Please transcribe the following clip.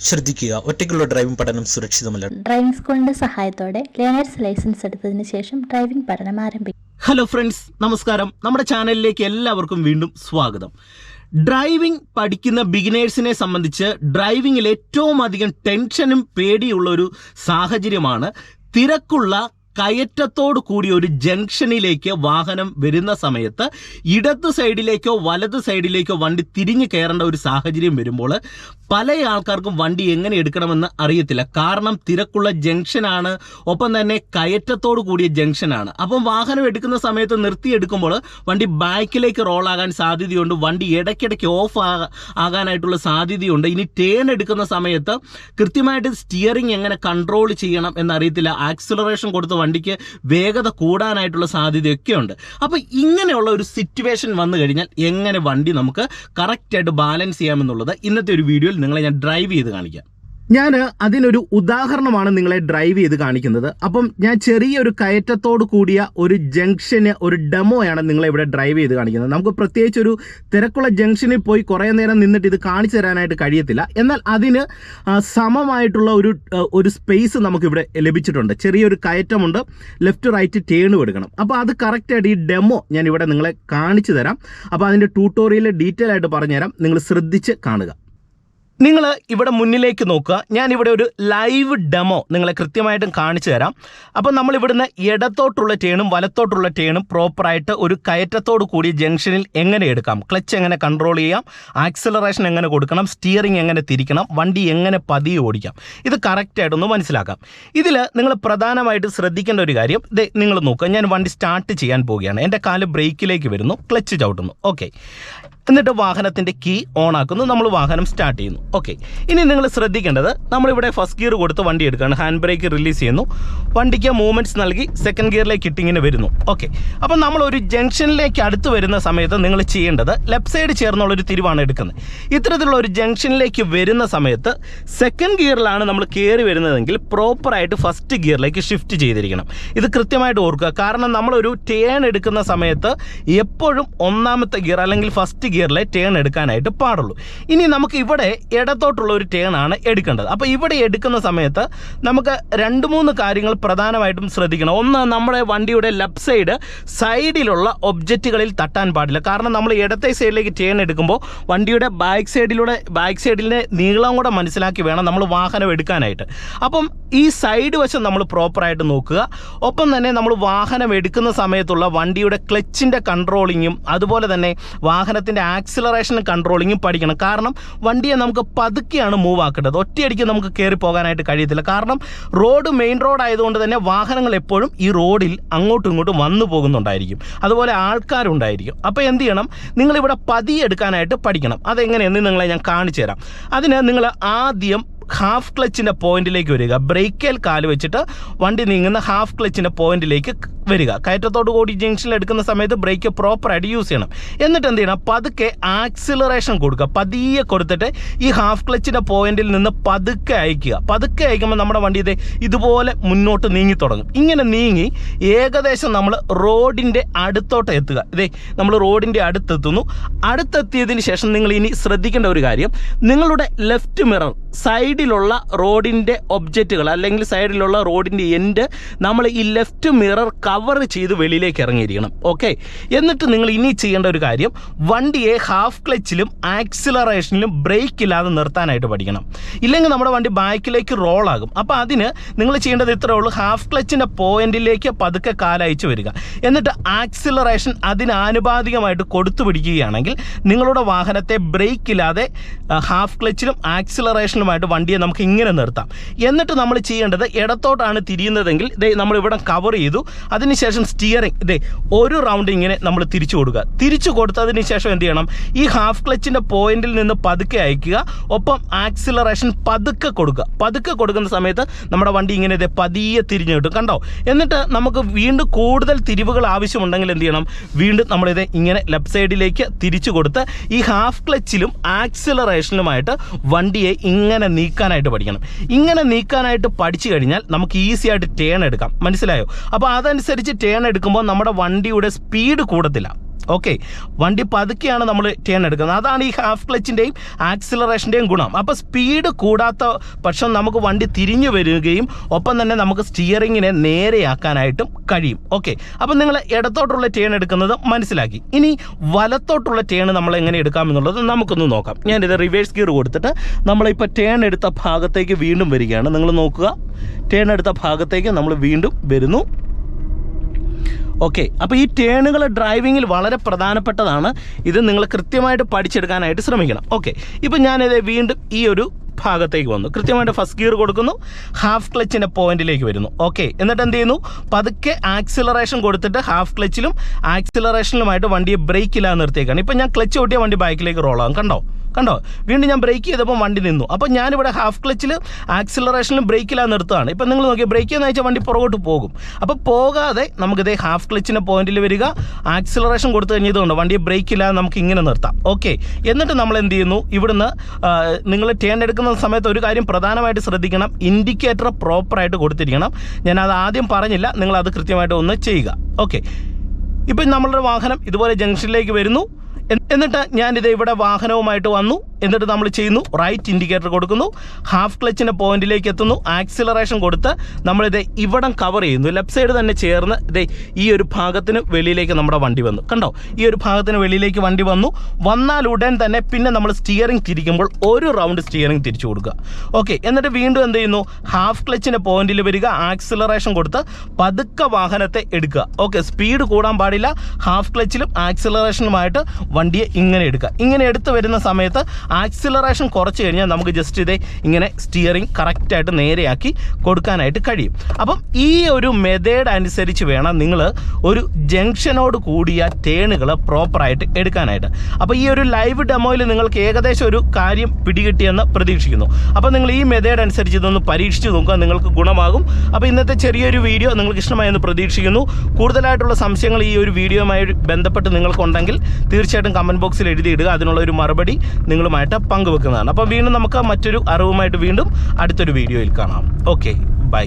ശ്രദ്ധിക്കുക. ഒറ്റയ്ക്കുള്ള ഡ്രൈവിംഗ് പഠനം സുരക്ഷിതമല്ല. ഡ്രൈവിംഗ് സ്കൂളിന്റെ സഹായത്തോടെ ലേണേഴ്സ് ലൈസൻസ് എടുത്തതിന് ശേഷം ഡ്രൈവിംഗ് പഠനം ആരംഭിക്കും. ഹലോ ഫ്രണ്ട്സ് നമസ്കാരം. നമ്മുടെ ചാനലിലേക്ക് എല്ലാവർക്കും വീണ്ടും സ്വാഗതം. ഡ്രൈവിംഗ് പഠിക്കുന്ന ബിഗിനേഴ്സിനെ സംബന്ധിച്ച് ഡ്രൈവിംഗിൽ ഏറ്റവും അധികം ടെൻഷനും പേടിയുള്ള ഒരു സാഹചര്യമാണ്. തിരക്കുള്ള കയറ്റത്തോട് കൂടി ഒരു ജംഗ്ഷനിലേക്ക് വാഹനം വരുന്ന സമയത്ത് ഇടത് സൈഡിലേക്കോ വലത് സൈഡിലേക്കോ വണ്ടി തിരിഞ്ഞു കയറേണ്ട ഒരു സാഹചര്യം വരുമ്പോൾ പല ആൾക്കാർക്കും വണ്ടി എങ്ങനെ എടുക്കണമെന്ന് അറിയത്തില്ല. കാരണം തിരക്കുള്ള ജംഗ്ഷനാണ്. ഒപ്പം തന്നെ കയറ്റത്തോട് കൂടിയ ജംഗ്ഷനാണ്. അപ്പം വാഹനം എടുക്കുന്ന സമയത്ത് നിർത്തി എടുക്കുമ്പോൾ വണ്ടി ബാക്കിലേക്ക് റോൾ ആകാൻ സാധ്യതയുണ്ട്. വണ്ടി ഇടയ്ക്കിടയ്ക്ക് ഓഫ് ആകാനായിട്ടുള്ള സാധ്യതയുണ്ട്. ഇനി ടേൺ എടുക്കുന്ന സമയത്ത് കൃത്യമായിട്ട് സ്റ്റിയറിംഗ് എങ്ങനെ കൺട്രോൾ ചെയ്യണം എന്നറിയത്തില്ല. ആക്സിലറേഷൻ കൊടുത്ത് വണ്ടിക്ക് വേഗത കൂടാനായിട്ടുള്ള സാധ്യതയൊക്കെ ഉണ്ട് അപ്പോൾ ഇങ്ങനെയുള്ള ഒരു സിറ്റുവേഷൻ വന്നു കഴിഞ്ഞാൽ എങ്ങനെ വണ്ടി നമുക്ക് കറക്റ്റായിട്ട് ബാലൻസ് ചെയ്യാമെന്നുള്ളത് ഇന്നത്തെ ഒരു വീഡിയോയിൽ നിങ്ങളെ ഞാൻ ഡ്രൈവ് ചെയ്ത് കാണിക്കാം. ഞാൻ അതിനൊരു ഉദാഹരണമാണ് നിങ്ങളെ ഡ്രൈവ് ചെയ്ത് കാണിക്കുന്നത്. അപ്പം ഞാൻ ചെറിയൊരു കയറ്റത്തോട് കൂടിയ ഒരു ജംഗ്ഷന് ഒരു ഡെമോയാണ് നിങ്ങളെ ഇവിടെ ഡ്രൈവ് ചെയ്ത് കാണിക്കുന്നത്. നമുക്ക് പ്രത്യേകിച്ച് ഒരു തിരക്കുള്ള ജംഗ്ഷനിൽ പോയി കുറേ നേരം നിന്നിട്ട് ഇത് കാണിച്ചു തരാനായിട്ട് കഴിയത്തില്ല. എന്നാൽ അതിന് സമമായിട്ടുള്ള ഒരു ഒരു സ്പേസ് നമുക്കിവിടെ ലഭിച്ചിട്ടുണ്ട്. ചെറിയൊരു കയറ്റമുണ്ട്. ലെഫ്റ്റ് റൈറ്റ് ടേണും എടുക്കണം. അപ്പോൾ അത് കറക്റ്റായിട്ട് ഈ ഡെമോ ഞാൻ ഇവിടെ നിങ്ങളെ കാണിച്ചു തരാം. അപ്പോൾ അതിന്റെ ട്യൂട്ടോറിയൽ ഡീറ്റെയിൽ ആയിട്ട് പറഞ്ഞുതരാം. നിങ്ങൾ ശ്രദ്ധിച്ച് കാണുക. നിങ്ങൾ ഇവിടെ മുന്നിലേക്ക് നോക്കുക. ഞാൻ ഇവിടെ ഒരു ലൈവ് ഡെമോ നിങ്ങളെ കൃത്യമായിട്ടും കാണിച്ചു തരാം. അപ്പോൾ നമ്മൾ ഇവിടുന്ന് ഇടത്തോട്ടുള്ള ടേണും വലത്തോട്ടുള്ള ടേണും പ്രോപ്പറായിട്ട് ഒരു കയറ്റത്തോട് കൂടി ജംഗ്ഷനിൽ എങ്ങനെ എടുക്കാം? ക്ലച്ച് എങ്ങനെ കൺട്രോൾ ചെയ്യാം? ആക്സിലറേഷൻ എങ്ങനെ കൊടുക്കണം? സ്റ്റിയറിംഗ് എങ്ങനെ തിരിക്കണം? വണ്ടി എങ്ങനെ പതിയെ ഓടിക്കാം? ഇത് കറക്റ്റായിട്ടൊന്ന് മനസ്സിലാക്കാം. ഇതിൽ നിങ്ങൾ പ്രധാനമായിട്ട് ശ്രദ്ധിക്കേണ്ട ഒരു കാര്യം ഇത് നിങ്ങൾ നോക്കുക ഞാൻ വണ്ടി സ്റ്റാർട്ട് ചെയ്യാൻ പോവുകയാണ്. എന്റെ കാൽ ബ്രേക്കിലേക്ക് വരുന്നു. ക്ലച്ച് ചവിട്ടുന്നു. ഓക്കെ എന്നിട്ട് വാഹനത്തിന്റെ കീ ഓൺ ആക്കുന്നു നമ്മൾ വാഹനം സ്റ്റാർട്ട് ചെയ്യുന്നു. ഓക്കെ ഇനി നിങ്ങൾ ശ്രദ്ധിക്കേണ്ടത് നമ്മളിവിടെ ഫസ്റ്റ് ഗിയർ കൊടുത്ത് വണ്ടി എടുക്കുകയാണ്. ഹാൻഡ് ബ്രേക്ക് റിലീസ് ചെയ്യുന്നു. വണ്ടിക്ക് മൂവ്മെന്റ്സ് നൽകി സെക്കൻഡ് ഗിയറിലേക്ക് ഇട്ടിങ്ങനെ വരുന്നു. ഓക്കെ അപ്പം നമ്മൾ ഒരു ജംഗ്ഷനിലേക്ക് അടുത്ത് വരുന്ന സമയത്ത് നിങ്ങൾ ചെയ്യേണ്ടത് ലെഫ്റ്റ് സൈഡ് ചേർന്നുള്ള ഒരു തിരിവാണ് എടുക്കുന്നത്. ഇത്തരത്തിലുള്ള ഒരു ജംഗ്ഷനിലേക്ക് വരുന്ന സമയത്ത് സെക്കൻഡ് ഗിയറിലാണ് നമ്മൾ കയറി വരുന്നതെങ്കിൽ പ്രോപ്പറായിട്ട് ഫസ്റ്റ് ഗിയറിലേക്ക് ഷിഫ്റ്റ് ചെയ്തിരിക്കണം. ഇത് കൃത്യമായിട്ട് ഓർക്കുക. കാരണം നമ്മളൊരു ടേൺ എടുക്കുന്ന സമയത്ത് എപ്പോഴും ഒന്നാമത്തെ ഗിയർ അല്ലെങ്കിൽ ഫസ്റ്റ് ഗിയറിലെ ടേൺ എടുക്കാനായിട്ട് പാടുള്ളൂ. ഇനി നമുക്ക് ഇവിടെ ഇടത്തോട്ടുള്ള ഒരു ടേൺ ആണ് എടുക്കേണ്ടത്. അപ്പോൾ ഇവിടെ എടുക്കുന്ന സമയത്ത് നമുക്ക് രണ്ട് മൂന്ന് കാര്യങ്ങൾ പ്രധാനമായിട്ടും ശ്രദ്ധിക്കണം. ഒന്ന് നമ്മുടെ വണ്ടിയുടെ ലെഫ്റ്റ് സൈഡ് സൈഡിലുള്ള ഒബ്ജക്റ്റുകളിൽ തട്ടാൻ പാടില്ല. കാരണം നമ്മൾ ഇടത്തെ സൈഡിലേക്ക് ടേൺ എടുക്കുമ്പോൾ വണ്ടിയുടെ ബാക്ക് സൈഡിലൂടെ ബാക്ക് സൈഡിലെ നീളം കൂടെ മനസ്സിലാക്കി വേണം നമ്മൾ വാഹനം എടുക്കാനായിട്ട്. അപ്പം ഈ സൈഡ് വശം നമ്മൾ പ്രോപ്പറായിട്ട് നോക്കുക. ഒപ്പം തന്നെ നമ്മൾ വാഹനം എടുക്കുന്ന സമയത്തുള്ള വണ്ടിയുടെ ക്ലച്ചിന്റെ കൺട്രോളിങ്ങും അതുപോലെ തന്നെ വാഹനത്തിന്റെ ആക്സിലറേഷൻ കൺട്രോളിങ്ങും പഠിക്കണം. കാരണം വണ്ടിയെ നമുക്ക് പതുക്കെയാണ് മൂവ് ആക്കേണ്ടത്. ഒറ്റയടിക്ക് നമുക്ക് കയറി പോകാനായിട്ട് കഴിയത്തില്ല. കാരണം റോഡ് മെയിൻ റോഡ് ആയതുകൊണ്ട് തന്നെ വാഹനങ്ങൾ എപ്പോഴും ഈ റോഡിൽ അങ്ങോട്ടും ഇങ്ങോട്ടും വന്നു പോകുന്നുണ്ടായിരിക്കും. അതുപോലെ ആൾക്കാരുണ്ടായിരിക്കും അപ്പോൾ എന്ത് ചെയ്യണം? നിങ്ങളിവിടെ പതിയെടുക്കാനായിട്ട് പഠിക്കണം. അതെങ്ങനെയെന്ന് നിങ്ങളെ ഞാൻ കാണിച്ചു തരാം. അതിന് നിങ്ങൾ ആദ്യം ഹാഫ് ക്ലച്ചിന്റെ പോയിന്റിലേക്ക് വരിക. ബ്രേക്കേൽ കാൽ വെച്ചിട്ട് വണ്ടി നീങ്ങുന്ന ഹാഫ് ക്ലച്ചിന്റെ പോയിന്റിലേക്ക് വരിക. കയറ്റത്തോട് കൂടി ജംഗ്ഷനിൽ എടുക്കുന്ന സമയത്ത് ബ്രേക്ക് പ്രോപ്പറായിട്ട് യൂസ് ചെയ്യണം. എന്നിട്ട് എന്ത് ചെയ്യണം? പതുക്കെ ആക്സിലറേഷൻ കൊടുക്കുക. പതിയെ കൊടുത്തിട്ട് ഈ ഹാഫ് ക്ലച്ചിന്റെ പോയിന്റിൽ നിന്ന് പതുക്കെ അയക്കുക. പതുക്കെ അയക്കുമ്പോൾ നമ്മുടെ വണ്ടി ഇത് ഇതുപോലെ മുന്നോട്ട് നീങ്ങി തുടങ്ങും. ഇങ്ങനെ നീങ്ങി ഏകദേശം നമ്മൾ റോഡിന്റെ അടുത്തോട്ട് എത്തുക. ഇതേ നമ്മൾ റോഡിന്റെ അടുത്തെത്തുന്നു. അടുത്തെത്തിയതിന് ശേഷം നിങ്ങൾ ഇനി ശ്രദ്ധിക്കേണ്ട ഒരു കാര്യം. നിങ്ങളുടെ ലെഫ്റ്റ് മിറർ സൈഡിലുള്ള റോഡിന്റെ ഒബ്ജക്റ്റുകൾ അല്ലെങ്കിൽ സൈഡിലുള്ള റോഡിന്റെ എൻഡ് നമ്മൾ ഈ ലെഫ്റ്റ് മിറർ കവർ ചെയ്ത് വെളിയിലേക്ക് ഇറങ്ങിയിരിക്കണം. ഓക്കെ എന്നിട്ട് നിങ്ങൾ ഇനി ചെയ്യേണ്ട ഒരു കാര്യം. വണ്ടിയെ ഹാഫ് ക്ലച്ചിലും ആക്സിലറേഷനിലും ബ്രേക്ക് ഇല്ലാതെ നിർത്താനായിട്ട് പഠിക്കണം. ഇല്ലെങ്കിൽ നമ്മുടെ വണ്ടി ബാക്കിലേക്ക് റോളാകും അപ്പോൾ അതിന് നിങ്ങൾ ചെയ്യേണ്ടത് ഇത്രയേ ഉള്ളൂ. ഹാഫ് ക്ലച്ചിന്റെ പോയിന്റിലേക്ക് പതുക്കെ കാലയച്ച് വരിക. എന്നിട്ട് ആക്സിലറേഷൻ അതിനാനുപാതികമായിട്ട് കൊടുത്തു പിടിക്കുകയാണെങ്കിൽ നിങ്ങളുടെ വാഹനത്തെ ബ്രേക്ക് ഇല്ലാതെ ഹാഫ് ക്ലച്ചിലും ആക്സിലറേഷനിലുമായിട്ട് വണ്ടിയെ നമുക്ക് ഇങ്ങനെ നിർത്താം. എന്നിട്ട് നമ്മൾ ചെയ്യേണ്ടത് ഇടത്തോട്ടാണ് തിരിയുന്നതെങ്കിൽ ഇതേ നമ്മൾ ഇവിടെ കവർ ചെയ്തു. അതിനുശേഷം സ്റ്റിയറിംഗ് ഇതേ ഒരു റൗണ്ട് ഇങ്ങനെ നമ്മൾ തിരിച്ചു കൊടുക്കുക. തിരിച്ചു കൊടുത്തതിന് ശേഷം എന്ത് ചെയ്യണം? ഈ ഹാഫ് ക്ലച്ചിന്റെ പോയിന്റിൽ നിന്ന് പതുക്കെ അയക്കുക. ഒപ്പം ആക്സിലറേഷൻ പതുക്കെ കൊടുക്കുക. പതുക്കെ കൊടുക്കുന്ന സമയത്ത് നമ്മുടെ വണ്ടി ഇങ്ങനെ ഇതേ പതിയെ തിരിഞ്ഞു കിട്ടും. കണ്ടോ? എന്നിട്ട് നമുക്ക് വീണ്ടും കൂടുതൽ തിരിവുകൾ ആവശ്യമുണ്ടെങ്കിൽ എന്ത് ചെയ്യണം? വീണ്ടും നമ്മളിത് ഇങ്ങനെ ലെഫ്റ്റ് സൈഡിലേക്ക് തിരിച്ചു കൊടുത്ത് ഈ ഹാഫ് ക്ലച്ചിലും ആക്സിലറേഷനിലുമായിട്ട് വണ്ടിയെ ഇങ്ങനെ നീക്കാനായിട്ട് പഠിക്കണം. ഇങ്ങനെ നീക്കാനായിട്ട് പഠിച്ചു കഴിഞ്ഞാൽ നമുക്ക് ഈസി ആയിട്ട് ടേൺ എടുക്കാം. മനസ്സിലായോ? അപ്പോൾ അതനുസരിച്ച് ടേൺ എടുക്കുമ്പോൾ നമ്മുടെ വണ്ടിയുടെ സ്പീഡ് കൂടത്തില്ല. ഓക്കെ വണ്ടി പതുക്കെയാണ് നമ്മൾ ടേൺ എടുക്കുന്നത്. അതാണ് ഈ ഹാഫ് ക്ലച്ചിന്റെയും ആക്സിലറേഷന്റെയും ഗുണം. അപ്പോൾ സ്പീഡ് കൂടാത്ത പക്ഷം നമുക്ക് വണ്ടി തിരിഞ്ഞു വരികയും ഒപ്പം തന്നെ നമുക്ക് സ്റ്റിയറിങ്ങിനെ നേരെയാക്കാനായിട്ടും കഴിയും. ഓക്കെ അപ്പം നിങ്ങൾ ഇടത്തോട്ടുള്ള ടേൺ എടുക്കുന്നത് മനസ്സിലാക്കി. ഇനി വലത്തോട്ടുള്ള ടേൺ നമ്മൾ എങ്ങനെ എടുക്കാമെന്നുള്ളത് നമുക്കൊന്ന് നോക്കാം. ഞാനിത് റിവേഴ്സ് ഗിയർ കൊടുത്തിട്ട് നമ്മളിപ്പോൾ ടേൺ എടുത്ത ഭാഗത്തേക്ക് വീണ്ടും വരികയാണ്. നിങ്ങൾ നോക്കുക. ടേൺ എടുത്ത ഭാഗത്തേക്ക് നമ്മൾ വീണ്ടും വരുന്നു. ഓക്കെ അപ്പോൾ ഈ ടേണുകൾ ഡ്രൈവിങ്ങിൽ വളരെ പ്രധാനപ്പെട്ടതാണ്. ഇത് നിങ്ങൾ കൃത്യമായിട്ട് പഠിച്ചെടുക്കാനായിട്ട് ശ്രമിക്കണം. ഓക്കെ ഇപ്പം ഞാനിത് വീണ്ടും ഈ ഒരു ഭാഗത്തേക്ക് വന്നു. കൃത്യമായിട്ട് ഫസ്റ്റ് ഗിയർ കൊടുക്കുന്നു. ഹാഫ് ക്ലച്ചിന്റെ പോയിന്റിലേക്ക് വരുന്നു. ഓക്കെ എന്നിട്ട് എന്ത് ചെയ്യുന്നു? പതുക്കെ ആക്സിലറേഷൻ കൊടുത്തിട്ട് ഹാഫ് ക്ലച്ചിലും ആക്സിലറേഷനിലുമായിട്ട് വണ്ടിയെ ബ്രേക്കില്ലാതെ നിർത്തിയേക്കാണ്. ഇപ്പം ഞാൻ ക്ലച്ച് ഓട്ടിയ വണ്ടി ബൈക്കിലേക്ക് റോളാകും കണ്ടോ? കണ്ടോ? വീണ്ടും ഞാൻ ബ്രേക്ക് ചെയ്തപ്പോൾ വണ്ടി നിന്നു. അപ്പോൾ ഞാനിവിടെ ഹാഫ് ക്ലച്ചിൽ ആക്സിലറേഷനിലും ബ്രേക്കിലാണ് നിർത്തുകയാണ് ഇപ്പം നിങ്ങൾ നോക്കിയാൽ ബ്രേക്ക് ചെയ്യുന്ന വെച്ചാൽ വണ്ടി പുറകോട്ട് പോകും. അപ്പോൾ പോകാതെ നമുക്കിതേ ഹാഫ് ക്ലച്ചിന്റെ പോയിന്റിൽ വരിക ആക്സിലറേഷൻ കൊടുത്തു കഴിഞ്ഞതുകൊണ്ട് വണ്ടി ബ്രേക്കില്ലാതെ നമുക്ക് ഇങ്ങനെ നിർത്താം. ഓക്കെ എന്നിട്ട് നമ്മൾ എന്ത് ചെയ്യുന്നു? ഇവിടുന്ന് നിങ്ങൾ ടേൺ എടുക്കുന്ന സമയത്ത് ഒരു കാര്യം പ്രധാനമായിട്ട് ശ്രദ്ധിക്കണം. ഇൻഡിക്കേറ്റർ പ്രോപ്പറായിട്ട് കൊടുത്തിരിക്കണം. ഞാൻ അത് ആദ്യം പറഞ്ഞില്ല. നിങ്ങൾ അത് കൃത്യമായിട്ട് ഒന്ന് ചെയ്യുക. ഓക്കെ ഇപ്പം നമ്മളുടെ വാഹനം ഇതുപോലെ ജംഗ്ഷനിലേക്ക് വരുന്നു. എന്നിട്ട് ഞാനിത് ഇവിടെ വാഹനവുമായിട്ട് വന്നു. എന്നിട്ട് നമ്മൾ ചെയ്യുന്നു റൈറ്റ് ഇൻഡിക്കേറ്റർ കൊടുക്കുന്നു. ഹാഫ് ക്ലച്ചിന്റെ പോയിന്റിലേക്ക് എത്തുന്നു. ആക്സിലറേഷൻ കൊടുത്ത് നമ്മളിത് ഇവിടം കവർ ചെയ്യുന്നു. ലെഫ്റ്റ് സൈഡ് തന്നെ ചേർന്ന് ഇത് ഈ ഒരു ഭാഗത്തിന് വെളിയിലേക്ക് നമ്മുടെ വണ്ടി വന്നു. കണ്ടോ? ഈ ഒരു ഭാഗത്തിന് വെളിയിലേക്ക് വണ്ടി വന്നു. വന്നാൽ ഉടൻ തന്നെ പിന്നെ നമ്മൾ സ്റ്റിയറിംഗ് തിരിക്കുമ്പോൾ ഒരു റൗണ്ട് സ്റ്റിയറിംഗ് തിരിച്ചു കൊടുക്കുക. ഓക്കെ എന്നിട്ട് വീണ്ടും എന്ത് ചെയ്യുന്നു? ഹാഫ് ക്ലച്ചിന്റെ പോയിന്റിൽ വരിക. ആക്സിലറേഷൻ കൊടുത്ത് പതുക്കെ വാഹനത്തെ എടുക്കുക. ഓക്കെ സ്പീഡ് കൂടാൻ പാടില്ല. ഹാഫ് ക്ലച്ചിലും ആക്സിലറേഷനുമായിട്ട് വണ്ടിയെ ഇങ്ങനെ എടുക്കുക. ഇങ്ങനെ എടുത്തു വരുന്ന സമയത്ത് ആക്സിലറേഷൻ കുറച്ച് കഴിഞ്ഞാൽ നമുക്ക് ജസ്റ്റ് ഇതേ ഇങ്ങനെ സ്റ്റിയറിംഗ് കറക്റ്റായിട്ട് നേരെയാക്കി കൊടുക്കാനായിട്ട് കഴിയും. അപ്പം ഈ ഒരു മെത്തേഡ് അനുസരിച്ച് വേണം നിങ്ങൾ ഒരു ജംഗ്ഷനോട് കൂടിയ ടേണുകൾ പ്രോപ്പറായിട്ട് എടുക്കാനായിട്ട്. അപ്പോൾ ഈ ഒരു ലൈവ് ഡെമോയിൽ നിങ്ങൾക്ക് ഏകദേശം ഒരു കാര്യം പിടികിട്ടിയെന്ന് പ്രതീക്ഷിക്കുന്നു. അപ്പോൾ നിങ്ങൾ ഈ മെത്തേഡ് അനുസരിച്ച് ഇതൊന്ന് പരീക്ഷിച്ച് നോക്കുക നിങ്ങൾക്ക് ഗുണമാകും. അപ്പോൾ ഇന്നത്തെ ചെറിയൊരു വീഡിയോ നിങ്ങൾക്ക് ഇഷ്ടമായെന്ന് പ്രതീക്ഷിക്കുന്നു. കൂടുതലായിട്ടുള്ള സംശയങ്ങൾ ഈ ഒരു വീഡിയോയുമായി ബന്ധപ്പെട്ട് നിങ്ങൾക്കുണ്ടെങ്കിൽ തീർച്ചയായിട്ടും കമന്റ് ബോക്സിൽ എഴുതിയിടുക. അതിനുള്ള ഒരു മറുപടി നിങ്ങളുമായിട്ട് പങ്കുവെക്കുന്നതാണ്. അപ്പോൾ വീണ്ടും നമുക്ക് മറ്റൊരു അറിവുമായിട്ട് വീണ്ടും അടുത്തൊരു വീഡിയോയിൽ കാണാം. Okay bye